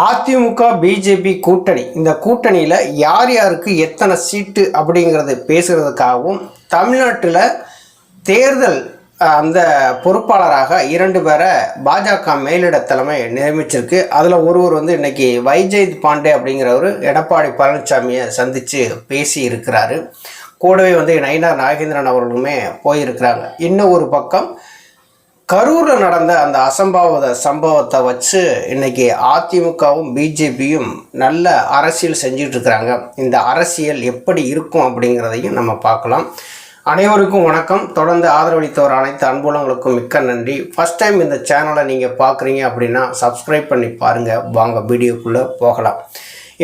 AIADMK BJP கூட்டணி. இந்த கூட்டணியில் யார் யாருக்கு எத்தனை சீட்டு அப்படிங்கிறது பேசுகிறதுக்காகவும் தமிழ்நாட்டில் தேர்தல் அந்த பொறுப்பாளராக இரண்டு பேரை பாஜக மேலிட தலைமை நியமிச்சிருக்கு. அதில் ஒருவர் வந்து இன்றைக்கி வைஜெயந்த் பாண்டே அப்படிங்கிறவர் எடப்பாடி பழனிசாமியை சந்தித்து பேசி இருக்கிறாரு கூடவே வந்து நயினார் நாகேந்திரன் அவர்களுமே போயிருக்கிறாங்க. இன்னும் ஒரு பக்கம் கரூரில் நடந்த அந்த அசம்பாவித சம்பவத்தை வச்சு இன்னைக்கு அதிமுகவும் பிஜேபியும் நல்ல அரசியல் செஞ்சுட்டு இருக்கிறாங்க. இந்த அரசியல் எப்படி இருக்கும் அப்படிங்கிறதையும் நம்ம பார்க்கலாம். அனைவருக்கும் வணக்கம். தொடர்ந்து ஆதரவளித்தவர் அனைத்து அன்புலங்களுக்கும் மிக்க நன்றி. ஃபஸ்ட் டைம் இந்த சேனலை நீங்கள் பார்க்குறீங்க அப்படின்னா சப்ஸ்கிரைப் பண்ணி பாருங்கள் வாங்க வீடியோக்குள்ளே போகலாம்.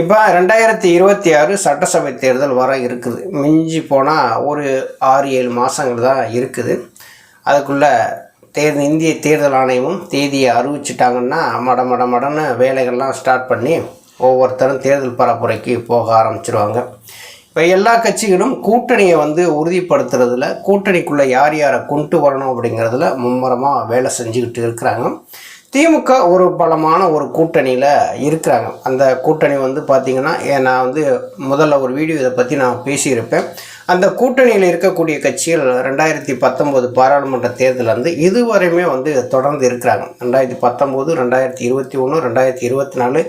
இப்போ ரெண்டாயிரத்தி இருபத்தி ஆறு சட்டசபை தேர்தல் வர இருக்குது. மிஞ்சி போனால் ஒரு ஆறு ஏழு மாதங்கள் தான் இருக்குது. அதுக்குள்ளே தேர்ந்த இந்திய தேர்தல் ஆணையமும் தேதியை அறிவிச்சிட்டாங்கன்னா மட மட மடன்னு வேலைகள்லாம் ஸ்டார்ட் பண்ணி ஒவ்வொருத்தரும் தேர்தல் பரப்புரைக்கு போக ஆரம்பிச்சிருவாங்க. இப்போ எல்லா கட்சிகளும் கூட்டணியை வந்து உறுதிப்படுத்துறதுல கூட்டணிக்குள்ளே யார் யாரை கொண்டு வரணும் அப்படிங்கிறதுல மும்முரமாக வேலை செஞ்சுக்கிட்டு இருக்கிறாங்க. திமுக ஒரு பலமான ஒரு கூட்டணியில் இருக்கிறாங்க. அந்த கூட்டணி வந்து பார்த்திங்கன்னா நான் வந்து முதல்ல ஒரு வீடியோ இதை பற்றி நான் பேசியிருப்பேன். அந்த கூட்டணியில் இருக்கக்கூடிய கட்சிகள் ரெண்டாயிரத்தி பத்தொம்போது பாராளுமன்ற தேர்தலில் வந்து இதுவரையுமே வந்து தொடர்ந்து இருக்கிறாங்க. ரெண்டாயிரத்தி பத்தொம்போது ரெண்டாயிரத்தி இருபத்தி ஒன்று ரெண்டாயிரத்தி இருபத்தி நாலு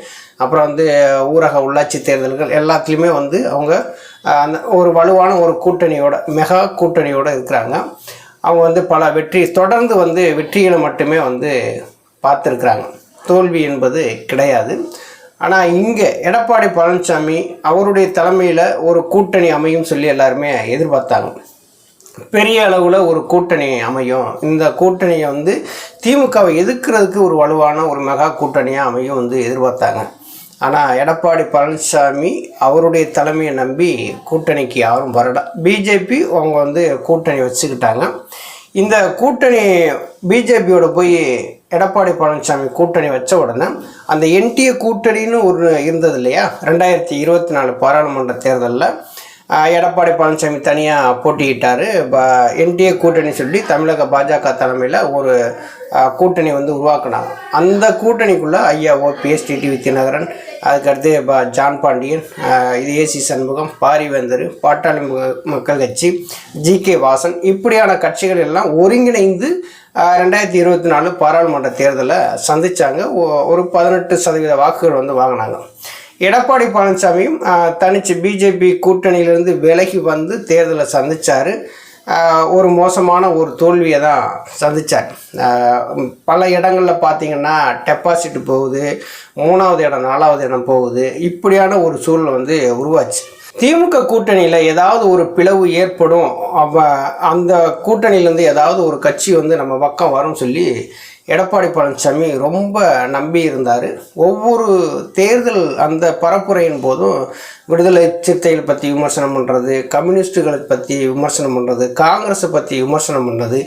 அப்புறம் வந்து ஊரக உள்ளாட்சி தேர்தல்கள் எல்லாத்துலேயுமே வந்து அவங்க அந்த ஒரு வலுவான ஒரு கூட்டணியோட மெகா கூட்டணியோடு இருக்கிறாங்க. அவங்க வந்து பல வெற்றி தொடர்ந்து வந்து வெற்றிகளை மட்டுமே வந்து பார்த்துருக்குறாங்க. தோல்வி என்பது கிடையாது. ஆனால் இங்கே எடப்பாடி பழனிசாமி அவருடைய தலைமையில் ஒரு கூட்டணி அமையும் சொல்லி எல்லாருமே எதிர்பார்த்தாங்க. பெரிய அளவில் ஒரு கூட்டணி அமையும். இந்த கூட்டணியை வந்து திமுகவை எதிர்க்கிறதுக்கு ஒரு வலுவான ஒரு மெகா கூட்டணியாக அமையும் வந்து எதிர்பார்த்தாங்க. ஆனால் எடப்பாடி பழனிசாமி அவருடைய தலைமையை நம்பி கூட்டணிக்கு யாரும் வரல. பிஜேபி அவங்க வந்து கூட்டணி வச்சுக்கிட்டாங்க. இந்த கூட்டணி பிஜேபியோட போய் எடப்பாடி பழனிசாமி கூட்டணி வச்ச உடனே அந்த என்டிஏ கூட்டணின்னு ஒரு இருந்தது இல்லையா? ரெண்டாயிரத்தி இருபத்தி நாலு பாராளுமன்ற தேர்தலில் எடப்பாடி பழனிசாமி தனியாக போட்டியிட்டார். என்டிஏ கூட்டணி சொல்லி தமிழக பாஜக தலைமையில் ஒரு கூட்டணி வந்து உருவாக்குனாங்க. அந்த கூட்டணிக்குள்ளே ஐயா ஓபிஎஸ் டிடிவி தினகரன் அதுக்கடுத்து இப்போ ஜான் பாண்டியன் இது ஏசி சண்முகம் பாரிவேந்தர் பாட்டாளி மக்கள் கட்சி ஜி கே வாசன் இப்படியான கட்சிகள் எல்லாம் ஒருங்கிணைந்து ரெண்டாயிரத்தி இருபத்தி நாலு பாராளுமன்ற தேர்தலை சந்தித்தாங்க ஒ- ஒரு பதினெட்டு சதவீத வாக்குகள் வந்து வாங்கினாங்க. எடப்பாடி பழனிசாமியும் தனிச்சு பிஜேபி கூட்டணியிலிருந்து விலகி வந்து தேர்தலை சந்திச்சார். ஒரு மோசமான ஒரு தோல்வியை தான் சந்தித்தார் பல இடங்களில் பார்த்தீங்கன்னா டெபாசிட் போகுது. மூணாவது இடம் நாலாவது இடம் போகுது. இப்படியான ஒரு சூழல் வந்து உருவாச்சு. திமுக கூட்டணியில் ஏதாவது ஒரு பிளவு ஏற்படும் அவ அந்த கூட்டணியிலேருந்து ஏதாவது ஒரு கட்சி வந்து நம்ம பக்கம் வரும்னு சொல்லி எடப்பாடி பழனிசாமி ரொம்ப நம்பி இருந்தார். ஒவ்வொரு தேர்தல் அந்த பரப்புரையின் போதும் விடுதலை சிறுத்தைகள் பற்றி விமர்சனம் பண்ணுறது கம்யூனிஸ்டுகளை பற்றி விமர்சனம் பண்ணுறது காங்கிரஸை பற்றி விமர்சனம் பண்ணுறது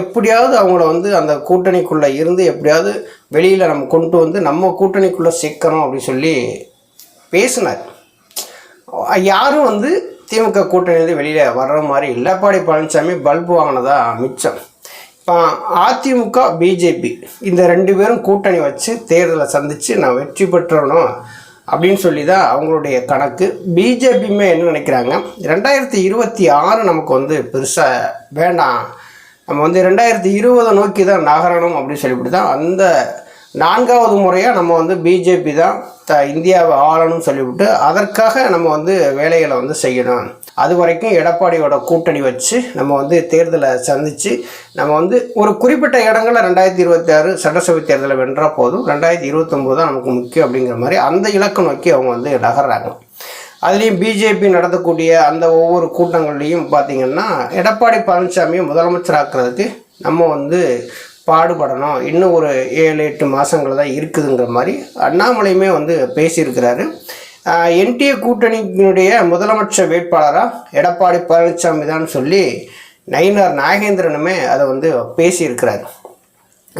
எப்படியாவது அவங்கள வந்து அந்த கூட்டணிக்குள்ளே இருந்து எப்படியாவது வெளியில் நம்ம கொண்டு வந்து நம்ம கூட்டணிக்குள்ளே சேர்க்கணும் அப்படின்னு சொல்லி பேசினார். யாரும் வந்து திமுக கூட்டணியிலேருந்து வெளியில் வர்ற மாதிரி எடப்பாடி பழனிசாமி பல்பு வாங்கினதா மிச்சம். இப்போ அதிமுக பிஜேபி இந்த ரெண்டு பேரும் கூட்டணி வச்சு தேர்தலை சந்தித்து நான் வெற்றி பெற்றணும் அப்படின்னு சொல்லி தான் அவங்களுடைய கணக்கு. பிஜேபியுமே என்ன நினைக்கிறாங்க? ரெண்டாயிரத்தி இருபத்தி ஆறு நமக்கு வந்து பெருசாக வேண்டாம். நம்ம வந்து ரெண்டாயிரத்தி இருபதை நோக்கி தான் நகரணும் அப்படின்னு சொல்லிவிட்டு தான் அந்த நான்காவது முறையாக நம்ம வந்து பிஜேபி தான் த இந்தியாவை ஆளணும்னு சொல்லிவிட்டு அதற்காக நம்ம வந்து வேலைகளை வந்து செய்யணும். அது வரைக்கும் எடப்பாடியோட கூட்டணி வச்சு நம்ம வந்து தேர்தலை சந்தித்து நம்ம வந்து ஒரு குறிப்பிட்ட இடங்களில் ரெண்டாயிரத்தி இருபத்தி ஆறு சட்டசபை தேர்தலை வென்றால் போதும். ரெண்டாயிரத்தி இருபத்தொம்போது தான் நமக்கு முக்கியம் அப்படிங்கிற மாதிரி அந்த இலக்கு நோக்கி அவங்க வந்து நகர்றாங்க. அதுலேயும் பிஜேபி நடத்தக்கூடிய அந்த ஒவ்வொரு கூட்டங்கள்லையும் பார்த்திங்கன்னா எடப்பாடி பழனிசாமியை முதலமைச்சராக்குறதுக்கு நம்ம வந்து பாடுபடணும். இன்னும் ஒரு ஏழு எட்டு மாதங்கள் தான் இருக்குதுங்கிற மாதிரி அண்ணாமலையுமே வந்து பேசியிருக்கிறாரு. என்டிஏ கூட்டணியினுடைய முதலமைச்சர் வேட்பாளராக எடப்பாடி பழனிசாமி தான் சொல்லி நயினார் நாகேந்திரனுமே அதை வந்து பேசியிருக்கிறாரு.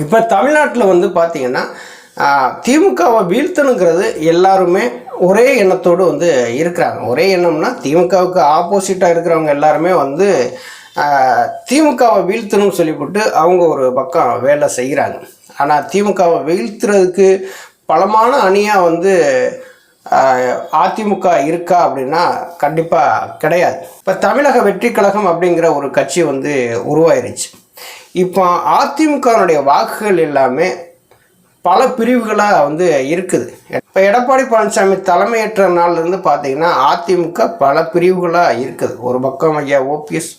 இப்போ தமிழ்நாட்டில் வந்து பார்த்தீங்கன்னா திமுகவை வீழ்த்தணுங்கிறது எல்லாருமே ஒரே எண்ணத்தோடு வந்து இருக்கிறாங்க. ஒரே எண்ணம்னா திமுகவுக்கு ஆப்போசிட்டாக இருக்கிறவங்க எல்லாருமே வந்து திமுகவை வீழ்த்தணும்னு சொல்லிவிட்டு அவங்க ஒரு பக்கம் வேலை செய்கிறாங்க. ஆனால் திமுகவை வீழ்த்துறதுக்கு பலமான அணியாக வந்து அதிமுக இருக்கா அப்படின்னா கண்டிப்பாக கிடையாது. இப்போ தமிழக வெற்றி கழகம் அப்படிங்கிற ஒரு கட்சி வந்து உருவாயிருச்சு. இப்போ அதிமுகனுடைய வாக்குகள் எல்லாமே பல பிரிவுகளாக வந்து இருக்குது. இப்போ எடப்பாடி பழனிசாமி தலைமையேற்ற நாள்லேருந்து பார்த்தீங்கன்னா அதிமுக பல பிரிவுகளாக இருக்குது. ஒரு பக்கம் ஐயா ஓபிஎஸ்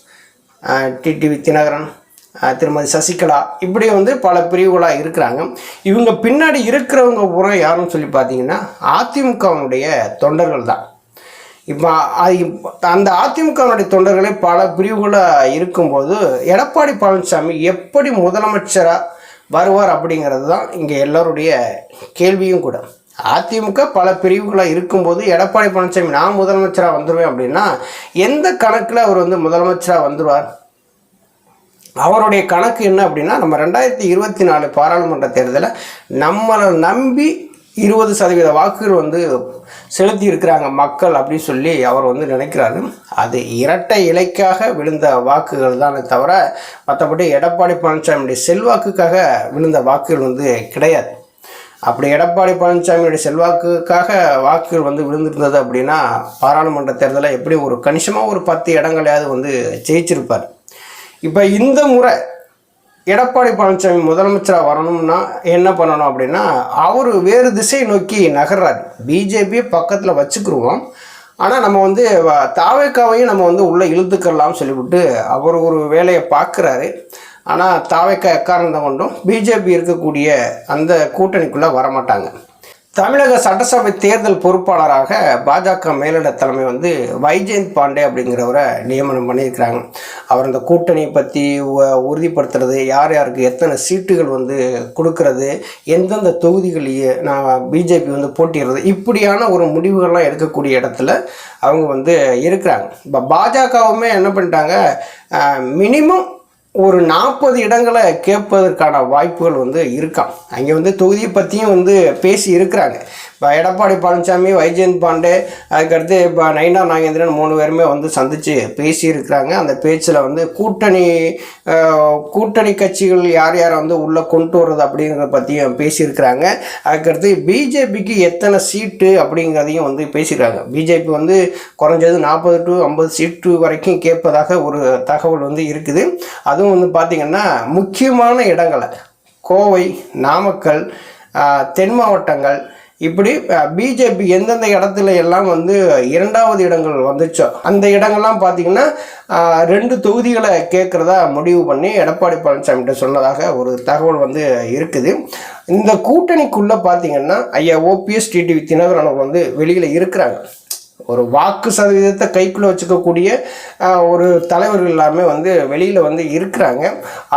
டிடிவி தினகரன் திருமதி சசிகலா இப்படி வந்து பல பிரிவுகளாக இருக்கிறாங்க. இவங்க பின்னாடி இருக்கிறவங்க பூரா யாருன்னு சொல்லி பார்த்தீங்கன்னா அதிமுகவினுடைய தொண்டர்கள் தான். இப்போ அந்த அதிமுகவினுடைய தொண்டர்களே பல பிரிவுகளாக இருக்கும்போது எடப்பாடி பழனிசாமி எப்படி முதலமைச்சராக வருவார் அப்படிங்கிறது தான் இங்கே எல்லோருடைய கேள்வியும் கூட. அதிமுக பல பிரிவுகளாக இருக்கும்போது எடப்பாடி பழனிசாமி நான் முதலமைச்சராக வந்துடுவேன் அப்படின்னா எந்த கணக்கில் அவர் வந்து முதலமைச்சராக வந்துடுவார் அவருடைய கணக்கு என்ன அப்படின்னா நம்ம ரெண்டாயிரத்தி இருபத்தி நாலு பாராளுமன்ற தேர்தலில் நம்மளை நம்பி இருபது சதவீத வாக்குகள் வந்து செலுத்தி இருக்கிறாங்க மக்கள் அப்படின்னு சொல்லி அவர் வந்து நினைக்கிறாரு. அது இரட்டை இலைக்காக விழுந்த வாக்குகள் தானே தவிர மற்றபடி எடப்பாடி பழனிசாமியுடைய செல்வாக்குக்காக விழுந்த வாக்குகள் வந்து கிடையாது. அப்படி எடப்பாடி பழனிசாமியுடைய செல்வாக்குக்காக வாக்குகள் வந்து விழுந்திருந்தது அப்படின்னா பாராளுமன்ற தேர்தலில் எப்படி ஒரு கணிசமாக ஒரு பத்து இடங்களையாவது வந்து ஜெயிச்சிருப்பார். இப்போ இந்த முறை எடப்பாடி பழனிசாமி முதலமைச்சராக வரணும்னா என்ன பண்ணணும் அப்படின்னா அவர் வேறு திசையை நோக்கி நகர்றார். பிஜேபியை பக்கத்தில் வச்சுக்கிருவோம். ஆனால் நம்ம வந்து வ- தாவேக்காவையும் நம்ம வந்து உள்ளே இழுத்துக்கலாம்னு சொல்லிவிட்டு அவர் ஒரு வேலையை பார்க்குறாரு. ஆனால் தாவேக்கா எக்காரணத்தை கொண்டும் பிஜேபி இருக்கக்கூடிய அந்த கூட்டணிக்குள்ளே வரமாட்டாங்க. தமிழக சட்டசபை தேர்தல் பொறுப்பாளராக பாஜக மேலிட தலைமை வந்து வைஜெயந்த் பாண்டே அப்படிங்கிறவரை நியமனம் பண்ணியிருக்கிறாங்க. அவர் அந்த கூட்டணியை பற்றி உ- உறுதிப்படுத்துறது யார் யாருக்கு எத்தனை சீட்டுகள் வந்து கொடுக்கறது எந்தெந்த தொகுதிகளையே நான் பிஜேபி வந்து போட்டிடுறது இப்படியான ஒரு முடிவுகள்லாம் எடுக்கக்கூடிய இடத்துல அவங்க வந்து இருக்கிறாங்க. இப்போ பாஜகவுமே என்ன பண்ணிட்டாங்க? மினிமம் ஒரு நாற்பது இடங்களை கேட்பதற்கான வாய்ப்புகள் வந்து இருக்காம் அங்கே வந்து தொகுதியை பற்றியும் வந்து பேசி இருக்கிறாங்க. இப்போ எடப்பாடி பழனிசாமி வைஜெயந்த் பாண்டே அதுக்கடுத்து இப்போ நயினா நாகேந்திரன் மூணு பேருமே வந்து சந்தித்து பேசியிருக்கிறாங்க. அந்த பேச்சில் வந்து கூட்டணி கூட்டணி கட்சிகள் யார் யாரை வந்து உள்ளே கொண்டு வர்றது அப்படிங்கிறத பற்றியும் பேசியிருக்கிறாங்க. அதுக்கடுத்து பிஜேபிக்கு எத்தனை சீட்டு அப்படிங்கிறதையும் வந்து பேசியிருக்காங்க. பிஜேபி வந்து குறைஞ்சது நாற்பது டு ஐம்பது சீட்டு வரைக்கும் கேட்பதாக ஒரு தகவல் வந்து இருக்குது. அதுவும் வந்து பார்த்திங்கன்னா முக்கியமான இடங்களை கோவை நாமக்கல் தென் மாவட்டங்கள் இப்படி பிஜேபி எந்தெந்த இடத்துல எல்லாம் வந்து இரண்டாவது இடங்கள் வந்துச்சோ அந்த இடங்கள்லாம் பார்த்தீங்கன்னா ரெண்டு தொகுதிகளை கேட்குறதா முடிவு பண்ணி எடப்பாடி பழனிசாமிகிட்ட சொன்னதாக ஒரு தகவல் வந்து இருக்குது. இந்த கூட்டணிக்குள்ளே பார்த்தீங்கன்னா ஐயா ஓபிஎஸ் டிடிவி தினகரன் வந்து வெளியில் இருக்கிறாங்க. ஒரு வாக்கு சதவீதத்தை கைக்குள்ளே வச்சுக்கக்கூடிய ஒரு தலைவர்கள் எல்லாமே வந்து வெளியில் வந்து இருக்கிறாங்க.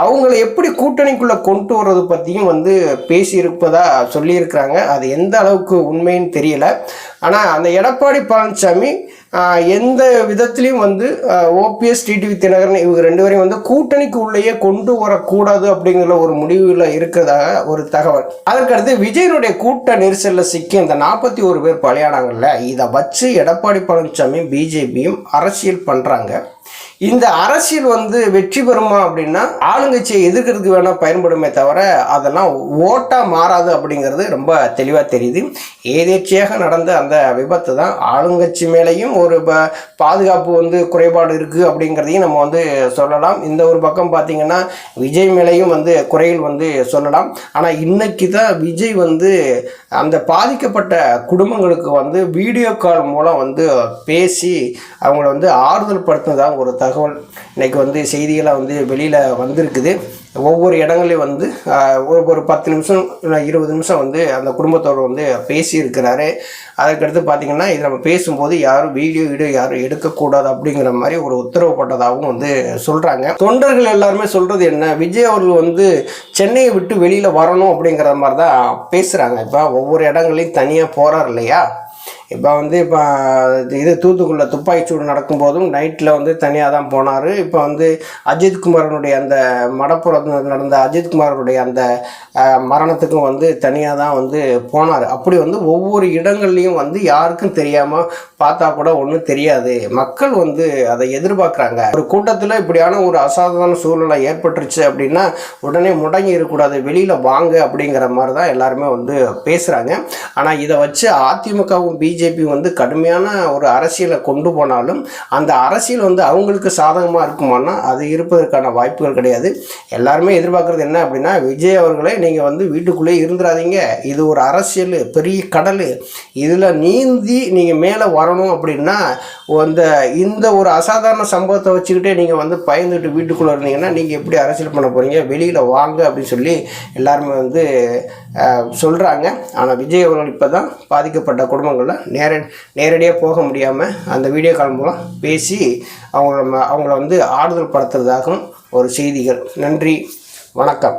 அவங்கள எப்படி கூட்டணிக்குள்ளே கொண்டு வர்றது பற்றியும் வந்து பேசியிருப்பதாக சொல்லியிருக்கிறாங்க. அது எந்த அளவுக்கு உண்மைன்னு தெரியல. ஆனால் அந்த எடப்பாடி பழனிசாமி எந்த விதத்திலையும் வந்து ஓபிஎஸ் டிடிவி தினகரன் இவங்க ரெண்டு பேரையும் வந்து கூட்டணிக்கு உள்ளேயே கொண்டு வரக்கூடாது அப்படிங்கிற ஒரு முடிவில் இருக்கிறதாக ஒரு தகவல். அதற்கடுத்து விஜயனுடைய கூட்ட நெரிசலில் சிக்கி இந்த நாற்பத்தி ஒரு பேர் பலியானாங்கல்ல இதை வச்சு எடப்பாடி பழனிசாமி பிஜேபியும் அரசியல் பண்ணுறாங்க இந்த அரசியல் வந்து வெற்றி பெறுமா அப்படின்னா ஆளுங்கட்சியை எதிர்க்கிறதுக்கு வேணால் பயன்படுமே தவிர அதெல்லாம் ஓட்டாக மாறாது அப்படிங்கிறது ரொம்ப தெளிவாக தெரியுது. ஏதேச்சையாக நடந்த அந்த விபத்து தான் ஆளுங்கட்சி மேலேயும் ஒரு பாதுகாப்பு வந்து குறைபாடு இருக்குது அப்படிங்கிறதையும் நம்ம வந்து சொல்லலாம். இந்த ஒரு பக்கம் பார்த்தீங்கன்னா விஜய் மேலேயும் வந்து குறைகள் வந்து சொல்லலாம். ஆனால் இன்னைக்கு தான் விஜய் வந்து அந்த பாதிக்கப்பட்ட குடும்பங்களுக்கு வந்து வீடியோ கால் மூலம் வந்து பேசி அவங்கள வந்து ஆறுதல் படுத்தினதாக ஒரு தகவல். இன்னைக்கு வந்து செய்திகளாக வந்து வெளியில் வந்திருக்குது. ஒவ்வொரு இடங்களையும் வந்து ஒவ்வொரு ஒரு பத்து நிமிஷம் இல்லை இருபது நிமிஷம் வந்து அந்த குடும்பத்தோடு வந்து பேசியிருக்கிறாரு. அதுக்கடுத்து பார்த்தீங்கன்னா இது நம்ம பேசும்போது யாரும் வீடியோ வீடியோ யாரும் எடுக்கக்கூடாது அப்படிங்கிற மாதிரி ஒரு உத்தரவு போட்டதாகவும் வந்து சொல்கிறாங்க தொண்டர்கள் எல்லாருமே சொல்கிறது என்ன? விஜய் அவர்கள் வந்து சென்னையை விட்டு வெளியில் வரணும் அப்படிங்கிற மாதிரி தான் பேசுகிறாங்க இப்போ ஒவ்வொரு இடங்களையும் தனியாக போகிறார் இல்லையா? இப்போ வந்து இப்போ இது தூத்துக்குடியில் துப்பாக்கிச்சூடு நடக்கும்போதும் நைட்டில் வந்து தனியாக தான் போனார். இப்போ வந்து அஜித்குமாரனுடைய அந்த மடப்புறம் நடந்த அஜித்குமாரனுடைய அந்த மரணத்துக்கும் வந்து தனியாக தான் வந்து போனார். அப்படி வந்து ஒவ்வொரு இடங்கள்லையும் வந்து யாருக்கும் தெரியாமல் பார்த்தா கூட ஒன்றும் தெரியாது. மக்கள் வந்து அதை எதிர்பார்க்குறாங்க. ஒரு கூட்டத்தில் இப்படியான ஒரு அசாதாரண சூழ்நிலை ஏற்பட்டுருச்சு அப்படின்னா உடனே முடங்கி இருக்கக்கூடாது வெளியில் வாங்க அப்படிங்கிற மாதிரி தான் எல்லாருமே வந்து பேசுகிறாங்க ஆனால் இதை வச்சு அதிமுகவும் பிஜேபி வந்து கடுமையான ஒரு அரசியலை கொண்டு போனாலும் அந்த அரசியல் வந்து அவங்களுக்கு சாதகமாக இருக்குமானா அது இருப்பதற்கான வாய்ப்புகள் கிடையாது. எல்லாருமே எதிர்பார்க்குறது என்ன அப்படின்னா விஜய் அவர்களே நீங்கள் வந்து வீட்டுக்குள்ளேயே இருந்துடாதீங்க இது ஒரு அரசியல் பெரிய கடல். இதில் நீந்தி நீங்கள் மேலே வரணும் அப்படின்னா அந்த இந்த ஒரு அசாதாரண சம்பவத்தை வச்சுக்கிட்டே நீங்கள் வந்து பயந்துட்டு வீட்டுக்குள்ளே இருந்தீங்கன்னா நீங்கள் எப்படி அரசியல் பண்ண போகிறீங்க வெளியில் வாங்க அப்படின்னு சொல்லி எல்லாருமே வந்து சொல்கிறாங்க ஆனால் விஜய் அவர்கள் இப்போ தான் பாதிக்கப்பட்ட குடும்பங்களில் நேர நேரடியாக போக முடியாமல் அந்த வீடியோ கால் மூலம் பேசி அவங்கள ம- அவங்கள வந்து ஆறுதல் படுத்துறதாகவும் ஒரு செய்திகள். நன்றி. வணக்கம்.